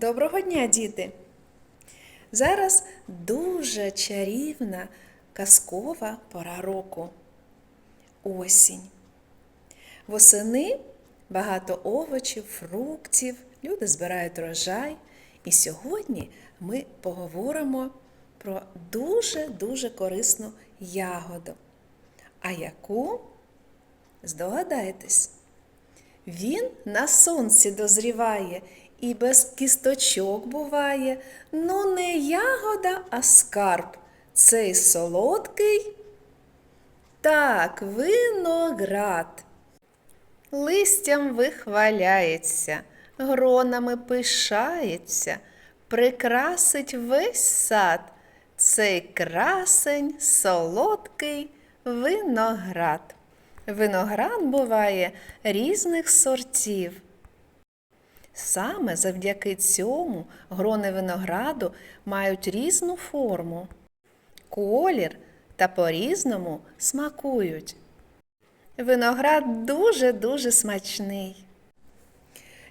Доброго дня, діти! Зараз дуже чарівна казкова пора року. Осінь. Восени багато овочів, фруктів, люди збирають врожай. І сьогодні ми поговоримо про дуже-дуже корисну ягоду. А яку? Здогадайтесь. Він на сонці дозріває і без кісточок буває. Ну, не ягода, а скарб. Цей солодкий. Так, виноград. Листям вихваляється, гронами пишається, прикрасить весь сад. Цей красень солодкий виноград. Виноград буває різних сортів. Саме завдяки цьому грони винограду мають різну форму, колір та по-різному смакують. Виноград дуже-дуже смачний.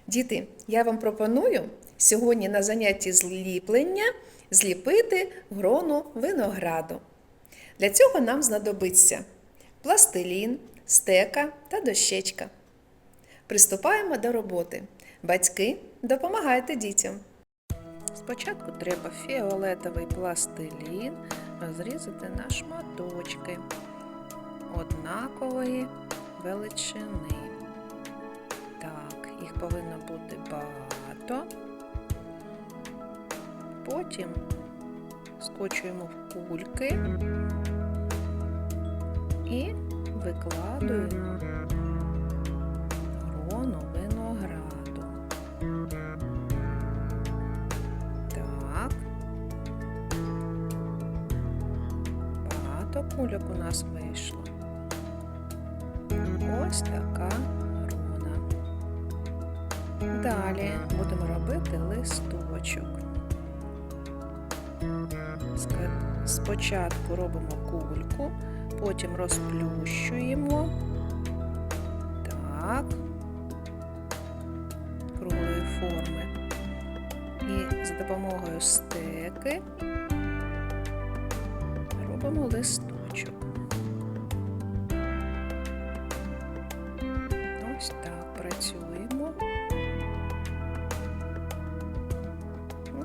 Діти, я вам пропоную сьогодні на занятті зліплення зліпити грону винограду. Для цього нам знадобиться пластилін, стека та дощечка. Приступаємо до роботи. Батьки, допомагайте дітям. Спочатку треба фіолетовий пластилін розрізати на шматочки однакової величини. Так, їх повинно бути багато. Потім скочуємо в кульки і викладуємо грону винограду. Так. Багато кульок у нас вийшло. Ось така грона. Далі будемо робити листочок. Спочатку робимо кульку, потім розплющуємо. Так. Форми. І за допомогою стеки робимо листочок. Ось так працюємо.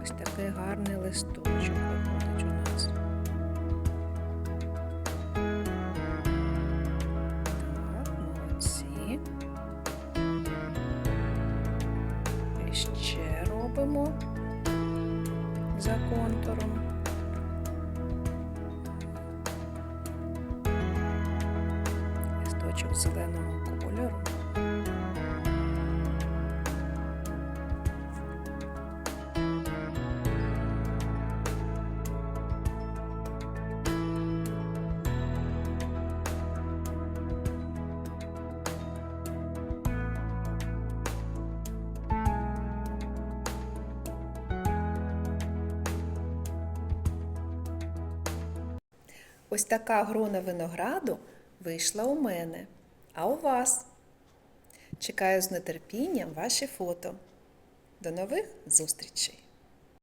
Ось такий гарний листочок виходить ще робимо за контуром. Листочок зеленого Ось така грона винограду вийшла у мене, а у вас. Чекаю з нетерпінням ваші фото. До нових зустрічей!